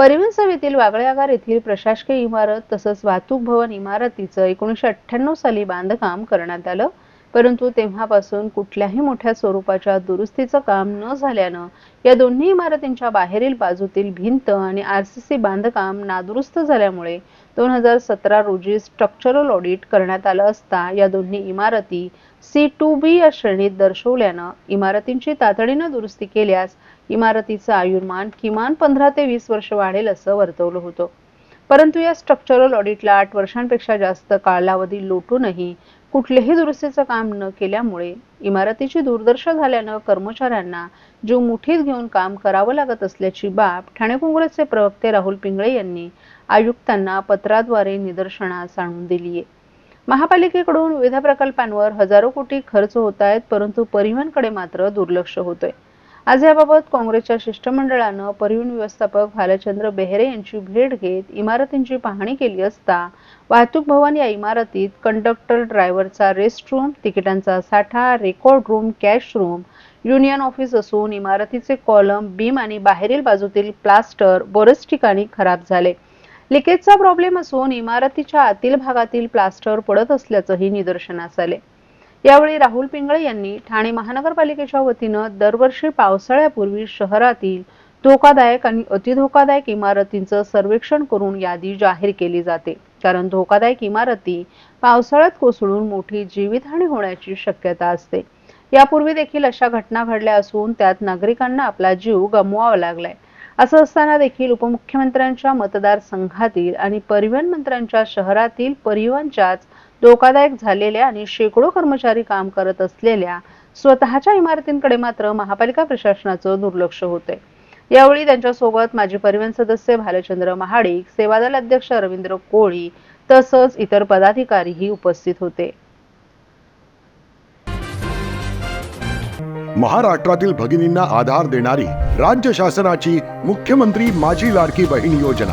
परिवहन सेवेतील वागळ्यागार येथील प्रशासकीय इमारत तसंच वाहतूक भवन इमारतीचं एकोणीसशे अठ्ठ्याण्णव साली बांधकाम करण्यात आलं. परंतु तेव्हापासून कुठल्याही मोठ्या स्वरूपाच्या दुरुस्तीचं काम न झाल्यानं या दोन्ही इमारतींच्या बाहेरील बाजूतील भिंत आणि आर सी सी बांधकाम नादुरुस्त झाल्यामुळे दोन हजार सतरा रोजी स्ट्रक्चरल ऑडिट करण्यात आलं असता या दोन्ही इमारती सी टू बी या श्रेणीत दर्शवल्यानं इमारतींची तातडीनं दुरुस्ती केल्यास इमारतीचं आयुर्मान किमान पंधरा ते वीस वर्ष वाढेल असं वर्तवलं होतं. परंतु या स्ट्रक्चरल ऑडिटला आठ वर्षांपेक्षा जास्त कालावधी लोटूनही कुठलेही दुरुस्तीचं काम न केल्यामुळे इमारतीची दुर्दशा झाल्यानं कर्मचाऱ्यांना जीव मुठीत घेऊन काम करावं लागत असल्याची बाब ठाणे काँग्रेसचे प्रवक्ते राहुल पिंगळे यांनी आयुक्तांना पत्राद्वारे निदर्शनास आणून दिली आहे. महापालिकेकडून विविध प्रकल्पांवर हजारो कोटी खर्च होत आहेत परंतु परिवहनकडे मात्र दुर्लक्ष होतंय. आज याबाबत काँग्रेसच्या शिष्टमंडळानं परिवहन व्यवस्थापक भालचंद्र बेहरे यांची भेट घेत इमारतींची पाहणी केली असता वाहतूक भवन या इमारतीत कंडक्टर ड्रायव्हरचा रेस्ट रूम तिकिटांचा साठा record room cash room union office असून इमारतीचे कॉलम बीम आणि बाहेरील बाजूतील प्लास्टर बरेच ठिकाणी खराब झाले. लिकेजचा प्रॉब्लेम असून इमारतीच्या आतील भागातील प्लास्टर पडत असल्याचंही निदर्शनास आले. यावेळी राहुल पिंगळे यांनी ठाणे महानगरपालिकेच्या वतीनं दरवर्षी पावसाळ्यापूर्वी शहरातील धोकादायक आणि अतिधोकादायक इमारतींचं सर्वेक्षण करून यादी जाहीर केली जाते. कारण धोकादायक इमारती पावसाळ्यात कोसळून मोठी जीवितहानी होण्याची शक्यता असते. यापूर्वी देखील अशा घटना घडल्या असून त्यात नागरिकांना आपला जीव गमवावा लागलाय. असं असताना देखील उपमुख्यमंत्र्यांच्या मतदारसंघातील आणि परिवहन मंत्र्यांच्या शहरातील परिवहनच्याच धोकादायक झालेल्या आणि शेकडो कर्मचारी काम करत असलेल्या स्वतःच्या इमारतींकडे मात्र महापालिका प्रशासनाचं दुर्लक्ष होते यावेळी त्यांच्यासोबत माजी परिवहन सदस्य भालचंद्र महाडिक सेवादल अध्यक्ष रवींद्र कोळी तसंच इतर पदाधिकारीही उपस्थित होते. महाराष्ट्रातील भगिनींना आधार देणारी राज्य शासनाची मुख्यमंत्री माझी लाडकी बहीण योजना.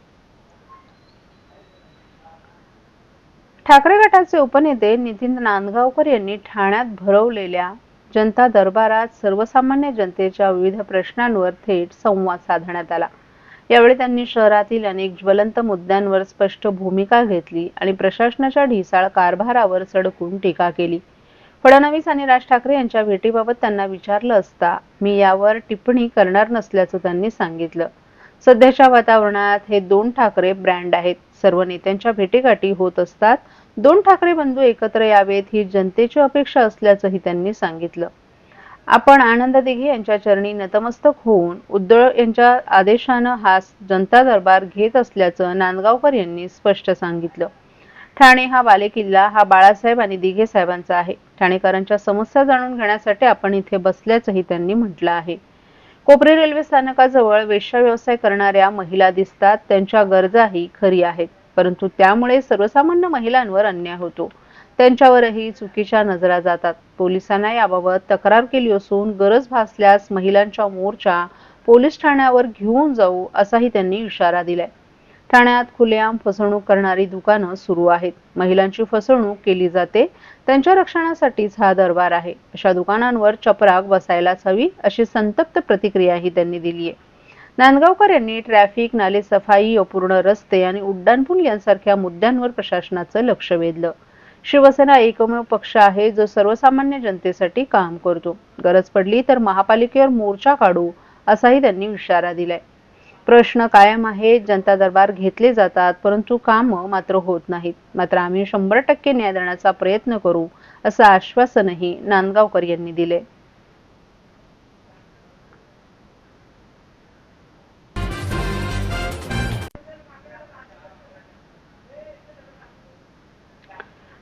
ठाकरे गटाचे उपनेते नितीन नांदगावकर यांनी ठाण्यात भरवलेल्या जनता दरबारात सर्वसामान्य जनतेच्या विविध प्रश्नांवर थेट संवाद साधण्यात आला. यावेळी त्यांनी शहरातील अनेक ज्वलंत मुद्द्यांवर स्पष्ट भूमिका घेतली आणि प्रशासनाच्या ढिसाळ कारभारावर सडकून टीका केली. फडणवीस आणि राज ठाकरे यांच्या भेटीबाबत त्यांना विचारलं असता मी यावर टिप्पणी करणार नसल्याचं त्यांनी सांगितलं. सध्याच्या वातावरणात हे दोन ठाकरे ब्रँड आहेत. सर्व नेत्यांच्या भेटीगाठी होत असतात. दोन ठाकरे बंधू एकत्र यावेत ही जनतेची अपेक्षा असल्याचंही त्यांनी सांगितलं. आपण आनंद दिघे यांच्या चरणी नतमस्तक होऊन उद्धव यांच्या आदेशानं हा जनता दरबार घेत असल्याचं नांदगावकर यांनी स्पष्ट सांगितलं. ठाणे हा बालेकिल्ला हा बाळासाहेब आणि दिघे साहेबांचा आहे. ठाणेकरांच्या समस्या जाणून घेण्यासाठी आपण इथे बसल्याचंही त्यांनी म्हटलं आहे. कोपरी रेल्वे स्थानकाजवळ वेश्या व्यवसाय करणाऱ्या महिला दिसतात त्यांच्या गरजाही खरी आहेत. परंतु त्यामुळे सर्वसामान्य महिलांवर अन्याय होतो. त्यांच्यावरही चुकीच्या नजरा जातात. पोलिसांना याबाबत तक्रार केली असून गरज भासल्यास महिलांच्या मोर्चा पोलीस ठाण्यावर घेऊन जाऊ असाही त्यांनी इशारा दिलाय. ठाण्यात खुलेआम फसवणूक करणारी दुकानं सुरू आहेत. महिलांची फसवणूक केली जाते. त्यांच्या रक्षणासाठीच हा दरबार आहे. अशा दुकानांवर चपराक बसायलाच हवी अशी संतप्त प्रतिक्रियाही त्यांनी दिली आहे नांदगावकर यांनी ट्रॅफिक नाले सफाई अपूर्ण रस्ते आणि उड्डाणपूल यांसारख्या मुद्द्यांवर प्रशासनाचं लक्ष वेधलं. शिवसेना एकमेव पक्ष आहे जो सर्वसामान्य जनतेसाठी काम करतो. गरज पडली तर महापालिकेवर मोर्चा काढू असाही त्यांनी इशारा दिलाय. प्रश्न कायम आहे जनता दरबार घेतले जातात परंतु कामं मात्र होत नाहीत. मात्र आम्ही शंभर टक्के न्याय देण्याचा प्रयत्न करू असं आश्वासनही नांदगावकर यांनी दिले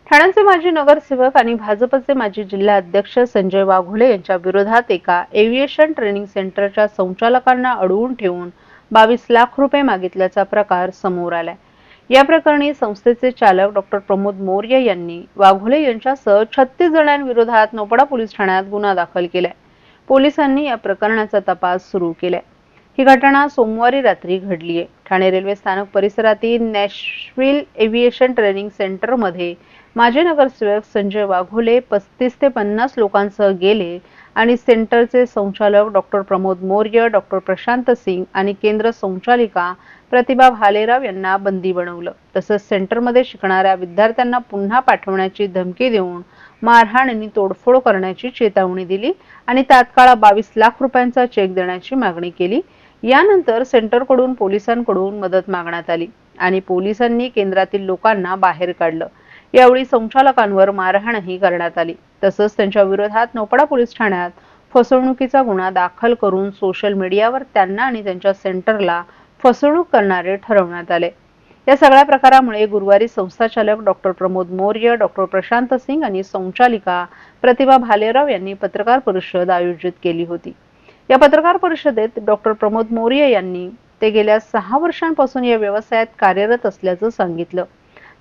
ठाण्याचे माजी नगरसेवक आणि भाजपचे माजी जिल्हा अध्यक्ष संजय वाघोले यांच्या विरोधात एका एव्हिएशन ट्रेनिंग सेंटरच्या संचालकांना अडवून ठेवून बावीस लाख रुपये मागितल्याचा प्रकार समोर आलाय. या प्रकरणी संस्थेचे चालक डॉक्टर प्रमोद मौर्य यांनी वाघोले यांच्यासह छत्तीस जणांविरोधात नोपडा पोलीस ठाण्यात गुन्हा दाखल केलाय. पोलिसांनी या प्रकरणाचा तपास सुरू केलाय. ही घटना सोमवारी रात्री घडली आहे ठाणे रेल्वे स्थानक परिसरातील नॅशविल एव्हिएशन ट्रेनिंग सेंटरमध्ये माजी नगरसेवक संजय वाघोले पस्तीस ते पन्नास लोकांसह गेले आणि सेंटरचे संचालक डॉक्टर प्रमोद मौर्य डॉक्टर प्रशांत सिंग आणि केंद्र संचालिका प्रतिभा भालेराव यांना बंदी बनवलं. तसंच सेंटरमध्ये शिकणाऱ्या विद्यार्थ्यांना पुन्हा पाठवण्याची धमकी देऊन मारहाण आणि तोडफोड करण्याची चेतावणी दिली आणि तात्काळ बावीस लाख रुपयांचा चेक देण्याची मागणी केली. यानंतर सेंटरकडून पोलिसांकडून मदत मागण्यात आली आणि पोलिसांनी केंद्रातील लोकांना बाहेर काढलं. यावेळी संचालकांवर मारहाणही करण्यात आली. तसंच त्यांच्या विरोधात नोपडा पोलीस ठाण्यात फसवणुकीचा गुन्हा दाखल करून सोशल मीडियावर त्यांना आणि त्यांच्या सेंटरला फसवणूक करणारे ठरवण्यात आले. या सगळ्या प्रकारामुळे गुरुवारी संस्थाचालक डॉक्टर प्रमोद मौर्य डॉक्टर प्रशांत सिंग आणि संचालिका प्रतिभा भालेराव यांनी पत्रकार परिषद आयोजित केली होती. या पत्रकार परिषदेत डॉक्टर प्रमोद मौर्य यांनी ते गेल्या सहा वर्षांपासून या व्यवसायात कार्यरत असल्याचं सांगितलं.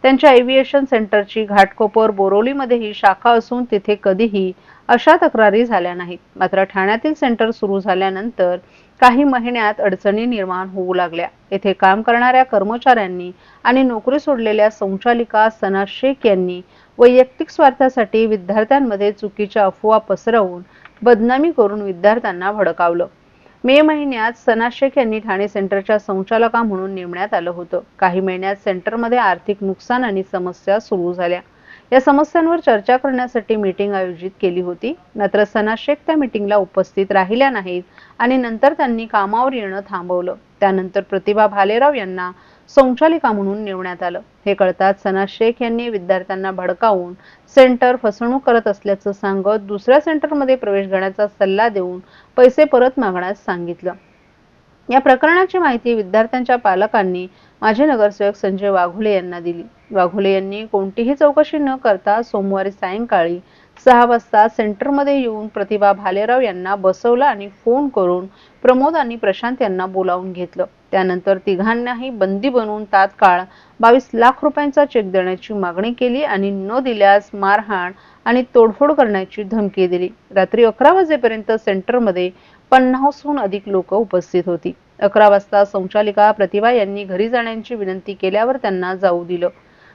त्यांच्या एव्हिएशन सेंटरची घाटकोपर बोरोलीमध्ये ही शाखा असून तिथे कधीही अशा तक्रारी झाल्या नाहीत. मात्र ठाण्यातील सेंटर सुरू झाल्यानंतर काही महिन्यात अडचणी निर्माण होऊ लागल्या. येथे काम करणाऱ्या कर्मचाऱ्यांनी आणि नोकरी सोडलेल्या संचालिका सना शेख यांनी वैयक्तिक स्वार्थासाठी विद्यार्थ्यांमध्ये चुकीच्या अफवा पसरवून बदनामी करून विद्यार्थ्यांना भडकावलं. मे महिन्यात सना शेख यांनी ठाणे सेंटरच्या संचालका म्हणून नेमण्यात आलं होतं. काही महिन्यात सेंटरमध्ये आर्थिक नुकसान आणि समस्या सुरू झाल्या. या समस्यांवर चर्चा करण्यासाठी मीटिंग आयोजित केली होती. मात्र सना शेख त्या मीटिंगला उपस्थित राहिल्या नाहीत आणि नंतर त्यांनी कामावर येणं थांबवलं. त्यानंतर प्रतिभा भालेराव यांना संचालिका म्हणून नेमण्यात आलं. हे कळताच सना शेख यांनी विद्यार्थ्यांना भडकावून सेंटर फसवणूक करत असल्याचं सांगत दुसऱ्या सेंटरमध्ये प्रवेश घेण्याचा सल्ला देऊन पैसे परत मागण्यास सांगितलं. या प्रकरणाची माहिती विद्यार्थ्यांच्या पालकांनी माजी नगरसेवक संजय वाघोले यांना दिली. वाघोले यांनी कोणतीही चौकशी न करता सोमवारी सायंकाळी सहा वाजता सेंटरमध्ये येऊन प्रतिभा भालेराव यांना बसवलं आणि फोन करून प्रमोद आणि प्रशांत यांना बोलावून घेतलं. त्यानंतर तिघांनाही बंदी बनवून तात्काळ बावीस लाख रुपयांचा चेक देण्याची मागणी केली आणि न दिल्यास मारहाण आणि तोडफोड करण्याची धमकी दिली. रात्री अकरा वाजेपर्यंत सेंटरमध्ये पन्नासहून अधिक लोक उपस्थित होती. अकरा वाजता संचालिका प्रतिभा यांनी घरी जाण्याची विनंती केल्यावर त्यांना जाऊ दिलं.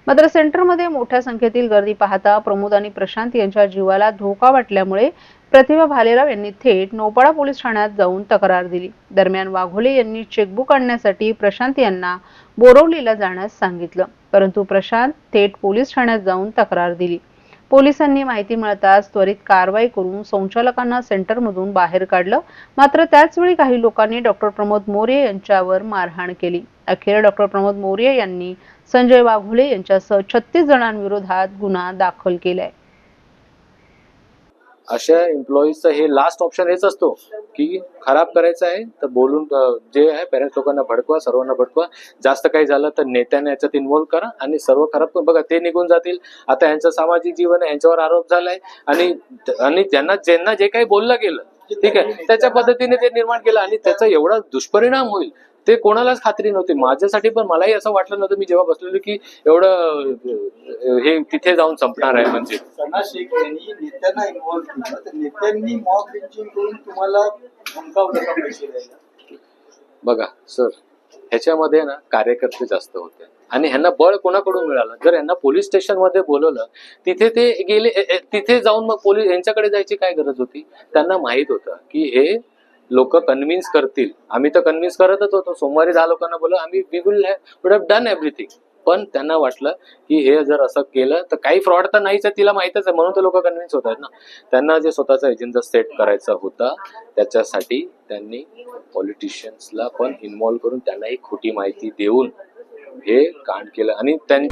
मात्र सेंटरमध्ये मोठ्या संख्येतील गर्दी पाहता प्रमोद आणि प्रशांत यांच्या जीवाला धोका वाटल्यामुळे प्रतिभा भालेराव यांनी थेट नोपाडा पोलीस ठाण्यात जाऊन तक्रार दिली. दरम्यान वाघोले यांनी चेकबुक आणण्यासाठी प्रशांत यांना बोरवलीला जाण्यास सांगितलं. परंतु प्रशांत थेट पोलीस ठाण्यात जाऊन तक्रार दिली. पोलिसांनी माहिती मिळताच त्वरित कारवाई करून संचालकांना सेंटरमधून बाहेर काढलं. मात्र त्याचवेळी काही लोकांनी डॉक्टर प्रमोद मोरे यांच्यावर मारहाण केली. अखेर डॉक्टर प्रमोद मोरे यांनी संजय वाघोले यांच्यासह छत्तीस जणांविरोधात गुन्हा दाखल केलाय. अशा एम्प्लॉईजचं हे लास्ट ऑप्शन हेच असतो की खराब करायचं आहे तर बोलून जे आहे पेरेंट्स लोकांना भडकवा सर्वांना भडकवा. जास्त काही झालं तर नेत्यांना याच्यात इन्व्हॉल्व करा आणि सर्व खराब बघा ते निघून जातील. आता यांचं सामाजिक जीवन आहे यांच्यावर आरोप झालाय आणि आणि ज्यांना ज्यांना जे काही बोललं गेलं ठीक आहे त्याच्या पद्धतीने ते निर्माण केलं आणि त्याचा एवढा दुष्परिणाम होईल. ते कोणालाच खात्री नव्हती. माझ्यासाठी पण मलाही असं वाटलं नव्हतं. मी जेव्हा बसलेलो की एवढं हे तिथे जाऊन संपणार आहे म्हणजे. सना शेख यांनी नेत्यांना इन्व्हॉल्व केलं. तर नेत्यांनी मॉक लिंचिंग करून तुम्हाला धमकावलं का पैसे द्यायला. बघा सर ह्याच्यामध्ये ना कार्यकर्ते जास्त होते. आणि ह्यांना बळ कोणाकडून मिळालं? जर यांना पोलीस स्टेशनमध्ये बोलवलं तिथे ते गेले तिथे जाऊन मग पोलीस यांच्याकडे जायची काय गरज होती? त्यांना माहीत होतं की हे लोक कन्व्हिन्स करतील. आम्ही तर कन्व्हिन्स करतच होतो. सोमवारी दहा लोकांना बोललो आम्ही we will would have done everything पण त्यांना वाटलं की हे जर असं केलं तर काही फ्रॉड तर नाहीच आहे तिला माहीतच आहे. म्हणून तर लोक कन्व्हिन्स होत आहेत ना. त्यांना जे स्वतःचा एजेंडा सेट करायचा होता त्याच्यासाठी त्यांनी पॉलिटिशियन्सला पण इन्व्हॉल्व्ह करून त्यांना खोटी माहिती देऊन हे कांड केलं. आणि त्यां